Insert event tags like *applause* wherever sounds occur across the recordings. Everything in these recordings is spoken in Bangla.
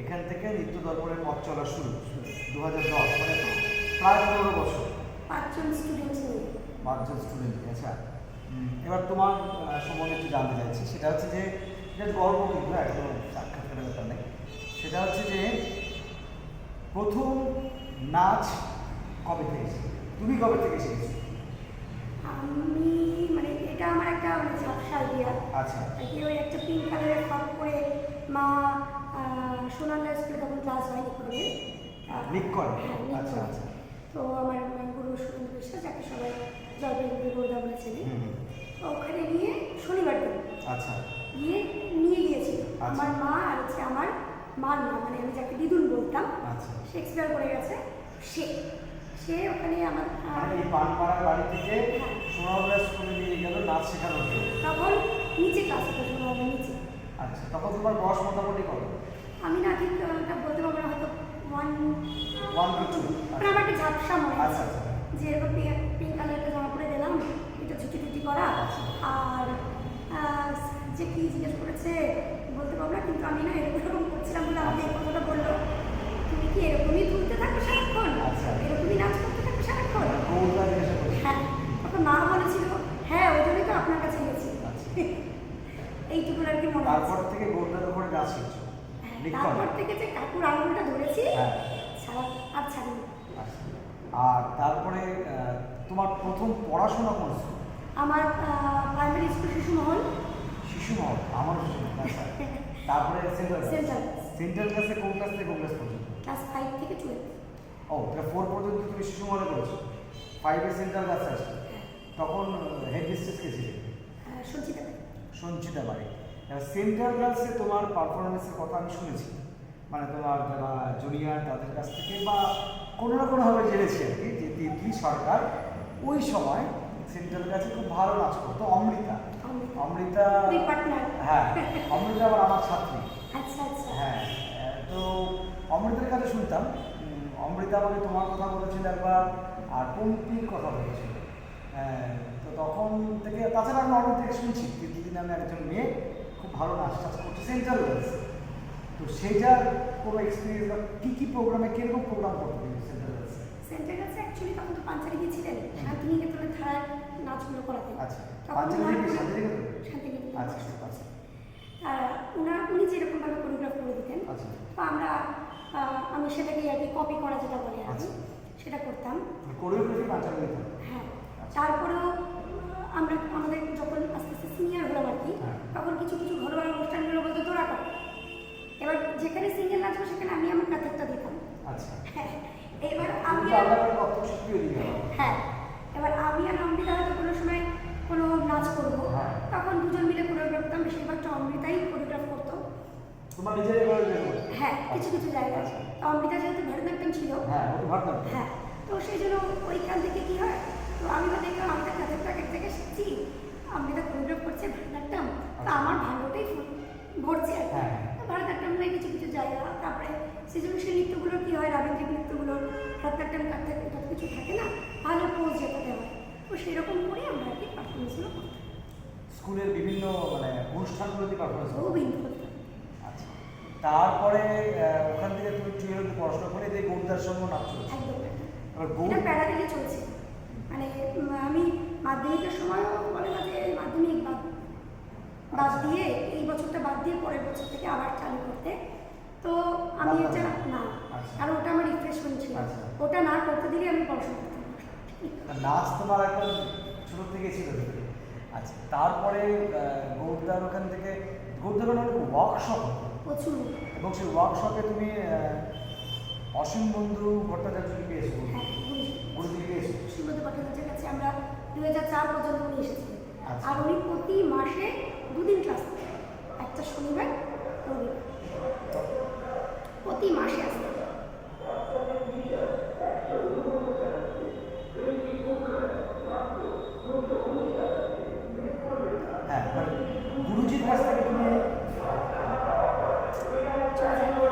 এখান থেকে নিত্য দর্পণের পথ চলা শুরু দু হাজার দশ মানে প্রায় পনেরো বছর। পাঁচজন স্টুডেন্ট নিয়ে। পাঁচজন স্টুডেন্ট আচ্ছা। এবার তোমার সম্বন্ধে একটু জানতে চাইছি। সেটা হচ্ছে যে এটা গর্ব কিন্তু একদম সাক্ষাৎকারের ব্যাপার নেই। সেটা হচ্ছে যে প্রথম নাচ কবে থেকে তুমি কবে থেকে শিখেছো আমি মানে এটা আমার একটা মানে ঝাপসা আইডিয়া আচ্ছা। ওই একটা পিঙ্ক কালারের ফ্রক পরে মা সোনালিয়া স্কুলে তখন ক্লাস হয়নি করে লিক হ্যাঁ আচ্ছা, আচ্ছা। তো আমার গুরু সুরেন্দ্র বিশ্বাস যাকে সবাই জলপাইগুড়ি হুম। তো ওখানে নিয়ে শনিবার দিন আচ্ছা। গিয়ে নিয়ে গিয়েছিল। আচ্ছা। আমার মা আর হচ্ছে আমার মার মা মানে আমি যাকে দিদুন বলতাম সে এক্সপায়ার করে গেছে সে। সে ওখানে আমার মানে এই পানপাড়ার বাড়ি থেকে হ্যাঁ। স্কুলে নিয়ে গেল নাচ শেখানোর জন্য? তখন নিচে ক্লাস হতো সোনারুলা নিচে। আচ্ছা তখন তোমার বয়স মোটামুটি কত? আমি না ঠিক বলতে পারব না হয়তো ওয়ান ওয়ান টু টু মানে আমার একটা ঝাপসা মনে আচ্ছা আছে আচ্ছা। যে এরকম পিঙ্ক পিঙ্ক কালারটা জামা পরে দিলাম এটা ছুটি টুটি করা। আচ্ছা। আর যে কি জিজ্ঞেস করেছে বলতে পারব না কিন্তু আমি না এরকম এরকম করছিলাম বলে আমাকে এই কথাটা বলল। তুমি কি এরকমই তুলতে থাকো সারাক্ষণ? আচ্ছা। এরকমই নাচ করতে থাকো সারাক্ষণ? করছি হ্যাঁ তখন মা বলেছিল হ্যাঁ ওই জন্যই তো আপনার কাছে গেছি। আচ্ছা। এইটুকুন আর কি মনে তারপর থেকে গৌরদার উপরে নাচ শিখছো তারপর থেকে যে কাকুর আঙুলটা ধরেছি হ্যাঁ। আর ছাড়িনি আচ্ছা। আর তারপরে তোমার প্রথম পড়াশোনা কোন আমার প্রাইমারি স্কুল শিশু মহল শিশু মহল আমার আচ্ছা। তারপরে সেন্ট্রাল Central। সেন্ট্রাল ক্লাসে কোন ক্লাস থেকে কোন ক্লাস পর্যন্ত? ক্লাস ফাইভ থেকে টুয়েলভ ও তাহলে ফোর পর্যন্ত তুমি শিশু মহলে করেছ ফাইভে সেন্ট্রাল ক্লাসে আসছো তখন হেড মিস্ট্রেস কে ছিলেন সঞ্চিতা। সঞ্চিতা বাড়ি। সেন্ট্রাল ক্লাসে তোমার পারফরমেন্সের কথা আমি শুনেছি। মানে তোমার যারা জুনিয়র তাদের কাছ থেকে বা কোনো না কোনোভাবে জেনেছি আর কি যে তিতলি সরকার ওই সময় সেন্ট্রাল ক্লাসে খুব ভালো নাচ করতো অমৃতা। অমৃতা। অমৃতা হ্যাঁ অমৃতা আবার আমার ছাত্রী। আচ্ছা আচ্ছা। হ্যাঁ তো অমৃতার কাছে শুনতাম। অমৃতা আমাকে তোমার কথা বলেছিল একবার আর পম্পির কথা বলেছিল। হ্যাঁ, তো তখন থেকে তাছাড়া আমি অনেক থেকে শুনছি। তিতলি নামে একজন মেয়ে। খুব ভালো নাচ টাচ করছে সেন্ট্রাল গার্লস তো সেইটার কোনো এক্সপিরিয়েন্স বা কী কী প্রোগ্রামে কীরকম প্রোগ্রাম করতে সেন্টার অ্যাকচুয়ালি তখন তো পাঞ্চালি গিয়েছিলেন শান্তিনিকেতনের নাচগুলো করাতেন আচ্ছা পাঞ্চালি শান্তিনিকেতন? শান্তিনিকেতন আচ্ছা আচ্ছা উনি যেরকমভাবে কোরিওগ্রাফ করে দিতেন আচ্ছা। তো আমরা আমি সেটাকে আর কি কপি করা যেটা বলে আর কি আচ্ছা। সেটা করতাম। কোরিওগ্রাফি হ্যাঁ। তারপরেও আমরা আমাদের যখন আস্তে আস্তে সিনিয়র হলাম আর কি। তখন কিছু কিছু ঘরোয়া অনুষ্ঠানগুলো বলতে তোরা কর। এবার যেখানে সিঙ্গেল নাচবো সেখানে আমি আমার কাতারটা দিতাম। আচ্ছা। *laughs* এবার আমি হ্যাঁ এবার আমি আর অমৃতা হয়তো কোনো সময় কোনো নাচ করব। হ্যাঁ। তখন দুজন মিলে কোরিওগ্রাফ করতাম বেশিরভাগটা অমৃতাই কোরিওগ্রাফ করতো। হ্যাঁ কিছু কিছু জায়গা আচ্ছা। তো অমৃতা যেহেতু ভরতনাট্যম ছিল। হ্যাঁ হ্যাঁ তো সেই জন্য ওইখান থেকে কি হয়? তো আমি তো দেখলাম আমি তো প্যাকেট থেকে শিখছি। আমি তো কোরিওগ্রাফ করছে ভরতনাট্যম। তো আচ্ছা। আমার ফুল ভরছে আর কি। হ্যাঁ। তো নিয়ে কিছু কিছু জায়গা তারপরে সৃজনশীল নৃত্যগুলো কি হয়? রাবীন্দ্রিক নৃত্যগুলো ভরতনাট্যম কাটতে এটা কিছু থাকে না? ভালো পোজ যেটাতে হয়। তো সেরকম করে আমরা আর কি পারফরমেন্সগুলো করতাম স্কুলের বিভিন্ন মানে অনুষ্ঠানগুলোতে পারফরমেন্স খুব আচ্ছা। তারপরে ওখান থেকে তুমি টুয়েলভ পড়াশোনা করে দিয়ে গৌরদার সঙ্গে নাচ চলছে একদম। প্যারালেলে চলছে। মানে আমি মাধ্যমিকের সময় বলে না যে মাধ্যমিক বাদ বাদ। দিয়ে এই বছরটা বাদ দিয়ে পরের বছর থেকে আবার চালু করতে তো আমি এটা না আচ্ছা। কারণ ওটা আমার রিফ্রেশমেন্ট ছিল আচ্ছা। ওটা না করতে দিলে আমি পড়াশোনা করতাম। নাচ তোমার একদম ছোট থেকে ছিল আচ্ছা তারপরে গৌরদার ওখান থেকে গৌরদার অনেক ওয়ার্কশপ প্রচুর এবং সেই ওয়ার্কশপে তুমি অসীম বন্ধু ভট্টাচার্যকে পেয়েছ হ্যাঁ গুরুজি পেয়েছ শ্রীমতী ভট্টাচার্যের কাছে আমরা দু হাজার চার পর্যন্ত উনি এসেছিলেন। আচ্ছা। আর উনি প্রতি মাসে দুদিন ক্লাস একটা শনিবার রবিবার। প্রতি মাসে আসতেন হ্যাঁ মানে গুরুজির কাছ থেকে তুমি চলে যায়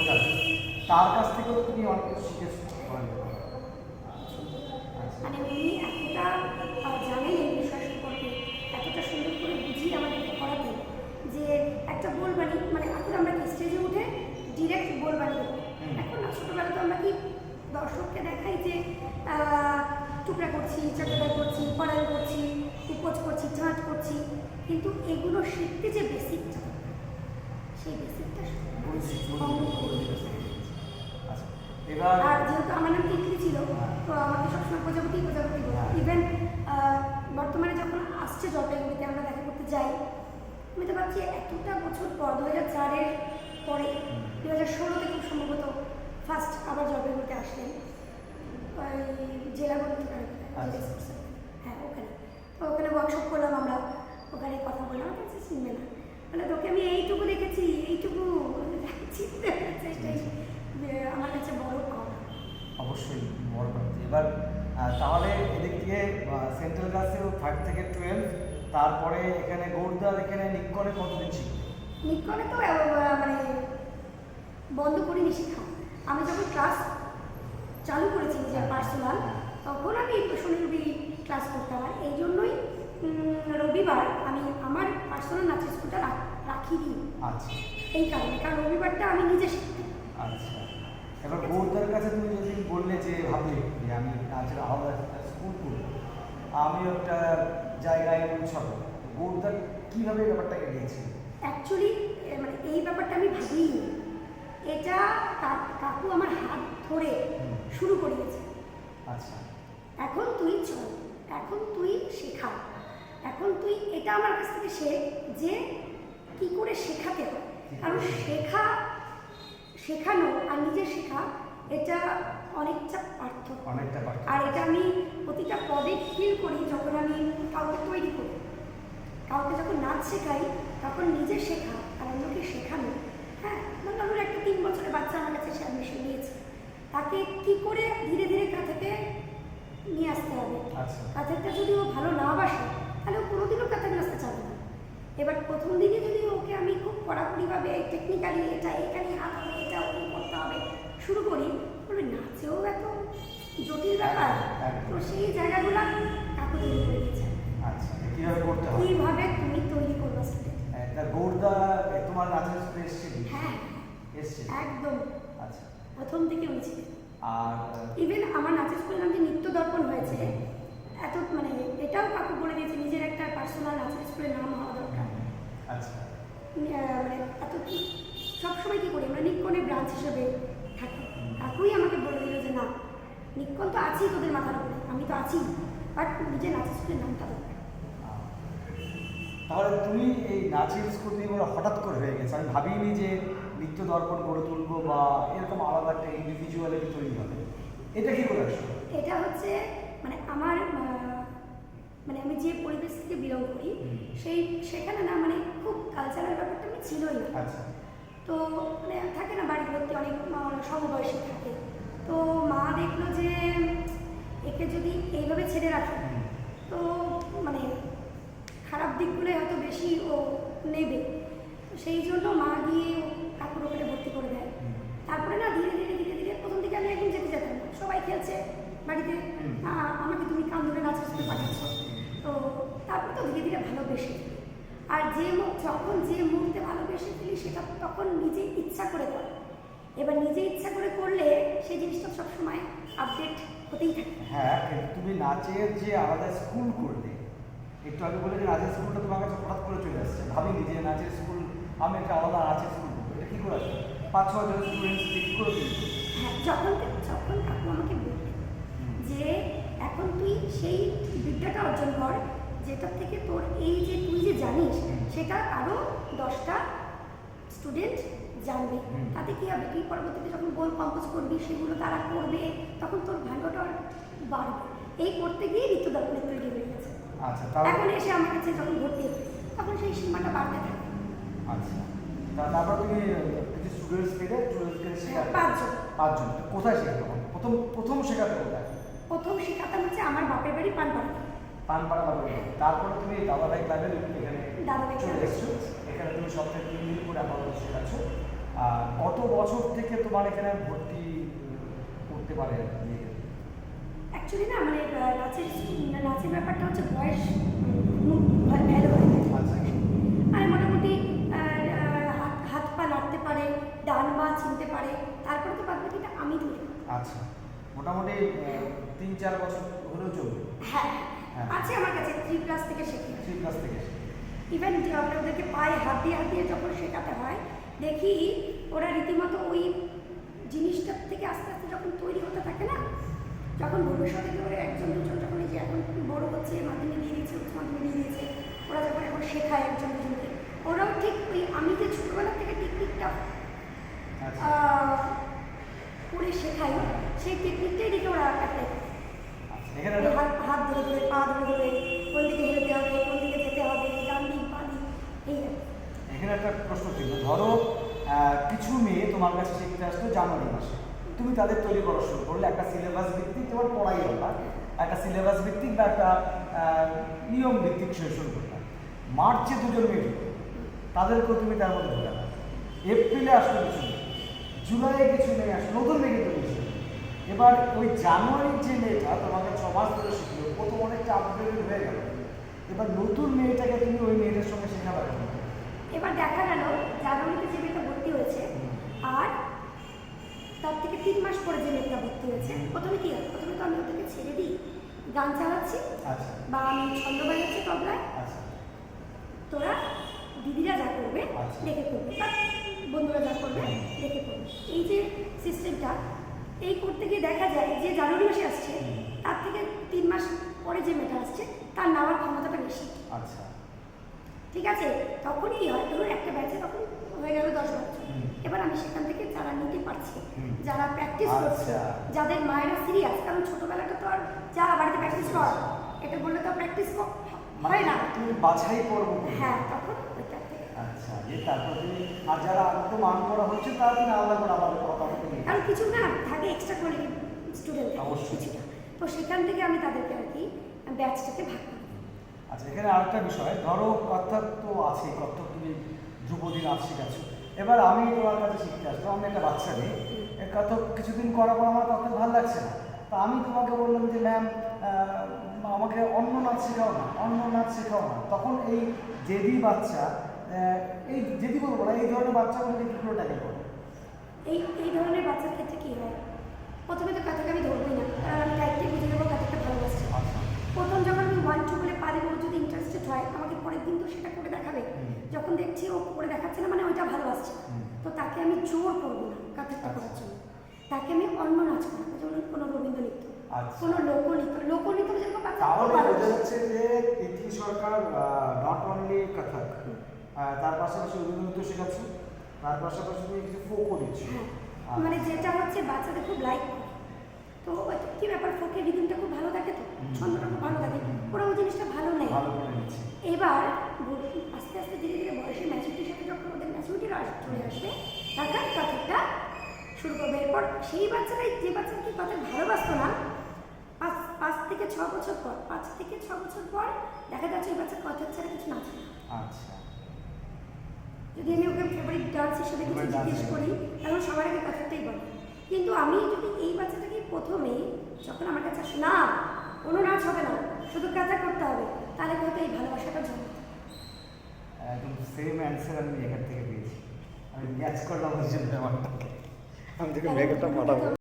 এটা থেকে একটু তার কাছ থেকেও তুমি অনেক কিছু শিখেছো। মানে এতটা আহ, জানেন এই বিষয় সম্পর্কে এতটা সুন্দর করে বুঝিয়ে আমাদেরকে যে একটা মানে এখন আমরা কি স্টেজে উঠে ডিরেক্ট বলবানি দেবো হুম। এখন না ছোটোবেলা তো আমরা কি দর্শককে দেখাই যে টুকরা করছি করছি পড়াই করছি উপোজ করছি করছি কিন্তু এগুলো শিখতে যে বেসিকটা সেই বেসিকটা পরিস্থিতি পরিস্থিতি। আচ্ছা এবার আর যেহেতু আমার নাম তিতলি ছিল হ্যাঁ। তো আমাকে সবসময় প্রজাপতি প্রজাপতি হ্যাঁ। ইভেন বর্তমানে যখন আসছে জলপাইগুড়িতে আমরা দেখা করতে যাই আমি তো ভাবছি এতটা বছর পর দু হাজার চারের পরে দু হাজার ষোলোতে খুব সম্ভবত ফার্স্ট আবার জলপাইগুড়িতে আসলেন। ওই জেলা আচ্ছা। হ্যাঁ ওখানে। তো ওখানে ওয়ার্কশপ করলাম আমরা ওখানে কথা বললাম আমার কাছে চিনবে না। মানে তোকে আমি এইটুকু দেখেছি এইটুকু যে আমার কাছে বড় কথা অবশ্যই বড় প্রাপ্তি এবার তাহলে এদিক থেকে সেন্ট্রাল ক্লাসেও থার্ড থেকে টুয়েলভ তারপরে এখানে গৌরদার এখানে নিকনে কতদিন শিখবে নিকনে তো মানে বন্ধ করিনি শেখা আমি যখন ক্লাস চালু করেছি নিজের পার্সোনাল তখন আমি শনি রবি ক্লাস করতাম। আর এই জন্যই রবিবার আমি আমার পার্সোনাল নাচের স্কুলটা রাখিনি। আচ্ছা। এই কারণে কারণ রবিবারটা আমি নিজে শিখতাম। আচ্ছা। এবার গৌরদার কাছে তুমি যদি বললে যে ভাবলে যে আমি নাচের আলাদা একটা স্কুল করব আমি একটা জায়গায় পৌঁছাবো গৌরদার কীভাবে ব্যাপারটাকে দিয়েছে অ্যাকচুয়ালি মানে এই ব্যাপারটা আমি ভাবিনি। এটা কাকু আমার হাত ধরে। শুরু করিয়েছে। আচ্ছা। এখন তুই চল এখন তুই শেখা। এখন তুই এটা আমার কাছ থেকে শেখ যে কি করে শেখাতে হয়। কারণ শেখা শেখানো আর নিজে শেখা এটা অনেকটা পার্থক্য। অনেকটা পার্থক্য। আর এটা আমি প্রতিটা পদে ফিল করি যখন আমি কাউকে তৈরি করি। কাউকে যখন নাচ শেখাই তখন নিজে শেখা আর অন্যকে শেখানো। হ্যাঁ ধরুন একটা তিন বছরের বাচ্চা আমার কাছে সে অ্যাডমিশন নিয়েছে। তাকে কি করে ধীরে ধীরে কাঁথাকে নিয়ে আসতে হবে? আচ্ছা। যদি ও ভালো না বাসে তাহলে ও কোনোদিনও কাঁথার নাচতে চাবে না। এবার প্রথম দিনে যদি ওকে আমি খুব কড়াকড়িভাবে টেকনিক্যালি এটা এখানে হাত এটা করতে হবে। শুরু করি। বলবে নাচেও এত জটিল ব্যাপার। তো সেই জায়গাগুলো কাকু তৈরি করে দিয়েছে। আচ্ছা কীভাবে করতে হবে কীভাবে তুমি তৈরি করবে স্টুডেন্ট তা গৌরদা তোমার নাচের স্কুলে এসছে হ্যাঁ এসছে? একদম। আচ্ছা। প্রথম থেকে উঠছে আর ইভেন আমার নাচের স্কুলের নাম যে নিত্য দর্পণ হয়েছে এত মানে এটাও কাকু বলে দিয়েছে নিজের একটা পার্সোনাল নাচের স্কুলের নাম হওয়া দরকার। আচ্ছা। মানে এত সবসময় কী করি? আমরা নিক্কনের ব্রাঞ্চ হিসেবে থাকি। কাকুই আমাকে বলে দিল যে না নিক্কন তো আছি তোদের মাথার উপরে। আমি তো আছি বাট নিজের নাচের স্কুলের নামটা দরকার তাহলে তুমি এই নাচের স্কুল নিয়ে হঠাৎ করে হয়ে গেছে। আমি ভাবিনি যে নৃত্য দর্পণ গড়ে তুলবো বা এরকম আলাদা একটা ইন্ডিভিজুয়ালিটি তৈরি হবে। এটা কি করে আসলো? এটা হচ্ছে মানে আমার মানে আমি যে পরিবেশ থেকে বিলং করি সেই সেখানে না মানে খুব কালচারাল ব্যাপারটা আমি ছিলই না। আচ্ছা। তো মানে থাকে না বাড়ি ভর্তি অনেক আহ, সমবয়সী থাকে। তো মা দেখল যে একে যদি এইভাবে ছেড়ে রাখে হুম। তো মানে খারাপ দিকগুলো হয়তো বেশি ও নেবে তো সেই জন্য মা গিয়ে ও কাকুর ওখানে ভর্তি করে দেয় হুম। তারপরে না ধীরে ধীরে ধীরে ধীরে প্রথম দিকে আমি একদম যেতে যেতাম না সবাই খেলছে বাড়িতে হুম। আ- আমাকে তুমি কান ধরে নাচের স্কুলে পাঠাচ্ছ তো তারপর তো ধীরে ধীরে ভালোবেসে ফেলি। আর যে মু- যখন যে মুহূর্তে ভালোবেসে ফেলি সেটা তখন নিজে ইচ্ছা করে করে এবার নিজে ইচ্ছা করে করলে সেই জিনিসটা সবসময় আপডেট হতেই থাকে। হ্যাঁ তুমি নাচের যে আলাদা স্কুল করলে একটু আগে বলে যে নাচের স্কুলটা তোমার কাছে হঠাৎ করে চলে আসছে। ভাবিনি যে নাচের স্কুল আমি একটা আলাদা নাচের স্কুল করব। এটা কি করে আসলো? পাঁচ ছ জন স্টুডেন্টস কি করে হ্যাঁ যখন যখন কাকু আমাকে বললেন যে এখন তুই সেই বিদ্যাটা অর্জন কর যেটার থেকে তোর এই যে তুই যে জানিস সেটা আরও দশটা স্টুডেন্ট জানবে। তাতে কি হবে? তুই পরবর্তীতে যখন গোল কম্পোজ করবি সেগুলো তারা করবে তখন তোর ভাগ্যটা বাড়বে। এই করতে গিয়ে ঋতু দর্পণে তৈরি হয়ে গেছে। আচ্ছা এখন এসে আমার কাছে যখন ভর্তি হবে তখন সেই সীমাটা বাড়তে থাকে আচ্ছা। তারপর তুমি স্টুডেন্টস পেলে শেখাতে পাঁচজন। পাঁচজন। কোথায় শেখাতে প্রথম প্রথম শেখাতে কোথায় প্রথম শেখাতাম হচ্ছে আমার বাপের বাড়ি পানপাড়া। তারপরে তুমি এখানে দাদাভাই চলে ক্লাবে। এখানে তুমি সপ্তাহে তিন দিন করে আপাতত শেখাচ্ছ। আর কত বছর থেকে তোমার এখানে ভর্তি করতে পারে আর অ্যাকচুয়ালি না মানে নাচের নাচের ব্যাপারটা হচ্ছে বয়স ভ্যালু হয়। আচ্ছা। মানে মোটামুটি হাত হাত পা নাড়তে পারে ডান বা চিনতে পারে তারপরে তো বাদ বাকিটা আমি ধরি আচ্ছা। মোটামুটি তিন চার বছর হলেও চলবে। হ্যাঁ হ্যাঁ। আছে আমার কাছে থ্রি প্লাস থেকে শিখি। থ্রি ক্লাস থেকে ইভেন আমরা ওদেরকে পায়ে হাত দিয়ে হাত দিয়ে যখন শেখাতে হয় দেখি ওরা রীতিমতো ওই জিনিসটার থেকে আস্তে আস্তে যখন তৈরি হতে থাকে না যখন ভবিষ্যতে কেউ একজন দুজন যখন এই যে এখন বড় হচ্ছে মাধ্যমিক দিয়ে দিয়েছে উচ্চ মাধ্যমিক দিয়ে দিয়েছে ওরা যখন এখন শেখায় একজন দুজনকে ওরাও ঠিক ওই আমি যে ছোটোবেলা থেকে টেকনিকটা করে শেখাই সেই টেকনিকটাই দেখে ওরা করে আচ্ছা, হাত হাত ধরে ধরে পা ধরে ধরে কোন দিকে হেঁটে হবে কোন দিকে যেতে হবে ডান দিক পা দিক এই এখানে একটা প্রশ্ন ছিল ধরো তোমার কাছে শিখতে আসতো জানুয়ারি মাসে। তুমি তাদের তৈরি করা শুরু করলে একটা সিলেবাস ভিত্তিক তোমার পড়াই হল একটা সিলেবাস ভিত্তিক বা একটা নিয়ম ভিত্তিক সে শুরু করলাম মার্চে দুজন মেয়ে। তাদেরকেও তুমি তার মধ্যে ঢুকালে। এপ্রিলে আসলো কিছু মেয়ে। জুলাইয়ে কিছু মেয়ে আসলো। নতুন মেয়ে কিছু এবার ওই জানুয়ারির যে মেয়েটা তোমাকে ছ মাস ধরে শিখলো তো অনেকটা আপগ্রেডেড হয়ে গেল। এবার নতুন মেয়েটাকে তুমি ওই মেয়েটার সঙ্গে শেখাবে কেন? এবার দেখা গেল, জানুয়ারিতে যে মেয়েটা ভর্তি হয়েছে। আর তার থেকে তিন মাস পরে যে মেয়েটা ভর্তি হয়েছে প্রথমে কি হয়? প্রথমে তো আমি ওদেরকে ছেড়ে দিই। গান চালাচ্ছি আচ্ছা। বা আমি ছন্দ বাজাচ্ছি তবলায়। আচ্ছা। তোরা দিদিরা যা করবে আচ্ছা। দেখে করবে। বা বন্ধুরা যা করবে দেখে করবে। এই যে সিস্টেমটা এই করতে গিয়ে দেখা যায় যে জানুয়ারি মাসে আসছে তার থেকে তিন মাস পরে যে মেয়েটা আসছে তার নেওয়ার ক্ষমতাটা বেশি। আচ্ছা। ঠিক আছে? তখনই কি হয়? ধরুন একটা ব্যাচে তখন হয়ে গেল দশ বছর। এবার আমি সেখান থেকে যারা নিতে পারছি। যারা প্র্যাকটিস করছে আচ্ছা। যাদের মায়েরা সিরিয়াস কারণ ছোটবেলাটা তো আর যা বাড়িতে প্র্যাকটিস কর এটা বললে তো প্র্যাকটিস কর হয় না। মানে তুমি বাছাই করব হ্যাঁ তখন আচ্ছা যে তারপর তুমি আর যারা একদম মান করা হচ্ছে তারা তুমি আলাদা করে কথা নিয়ে কিছু না থাকে এক্সট্রা স্টুডেন্ট। কিছুটা। তো সেখান থেকে আমি তাদেরকে আর কি ব্যাচটাকে ভাগ করি। আচ্ছা এখানে আরেকটা বিষয় ধরো কত্থক তো আছে কত্থক তুমি ধ্রুপদী নাচ শিখাচ্ছ এবার আমি তোমার কাছে শিখতে আসলাম আমি একটা বাচ্চা এ কত্থক কিছুদিন করার পর আমার কত্থক ভালো লাগছে না। তো আমি তোমাকে বললাম যে ম্যাম আমাকে অন্য নাচ শেখাও না অন্য নাচ শেখাও না। তখন এই জেদি বাচ্চা এই জেদি বলব না এই ধরনের বাচ্চাগুলোকে কী করে ট্যাকেল করো? এই এই ধরনের বাচ্চার ক্ষেত্রে কি হয়? প্রথমে তো কথাকে আমি ধরবই না কারণ আমি দায়িত্বে বুঝে নেব কথাটা ভালোবাসছে আচ্ছা। প্রথম যখন আমি ওয়ান টু বলে পারি যদি ইন্টারেস্টেড হয় আমাকে পরের দিন তো সেটা করে দেখাবে। যখন দেখছি ও করে দেখাচ্ছে না মানে ওইটা ভালোবাসছে। তো তাকে আমি জোর করব না কাঁথাটা করার জন্য। তাকে আমি অন্য নাচ করাবো যেমন কোনো রবীন্দ্র নৃত্য আচ্ছা। কোনো লোকনৃত্য লোকনৃত্য যেরকম তাহলে বোঝা যাচ্ছে যে তিথি সরকার নট অনলি কথক তার পাশাপাশি রবীন্দ্র শেখাচ্ছ তার পাশাপাশি তুমি কিছু ফোকও দিচ্ছ হ্যাঁ, মানে যেটা হচ্ছে বাচ্চাদের খুব লাইক তো কি ব্যাপার ফোকের রিদিমটা খুব ভালো থাকে তো? ছন্দটা খুব ভালো থাকে। ওরা ওই জিনিসটা ভালো নেয়। ভালো করে নিচ্ছি। এবার আস্তে আস্তে ধীরে ধীরে বয়সের ম্যাচুরিটির সাথে যখন ওদের ম্যাচুরিটির চলে আসবে তখন কথাটা শুরু করবে। এরপর সেই বাচ্চারাই যে বাচ্চারা কি কথা ভালোবাসতো না পাঁচ পাঁচ থেকে ছ বছর পর পাঁচ থেকে ছ বছর পর দেখা যাচ্ছে ওই বাচ্চা কথা ছাড়া কিছু নাচে আচ্ছা। যদি আমি ওকে ফেভারিট ডান্স হিসেবে কিছু জিজ্ঞেস করি তাহলে সবার আগে কথাটাই বলে। কিন্তু আমি যদি এই বাচ্চাটাকে প্রথমে যখন আমার কাছে না কোনো নাচ হবে না শুধু কাজা করতে হবে তাহলে হয়তো এই ভালোবাসাটা জন্ম একদম সেম অ্যান্সার আমি এখান থেকে পেয়েছি। আমি ম্যাচ করলাম আমার জন্য আমি তোকে মেঘটা পাঠাবো।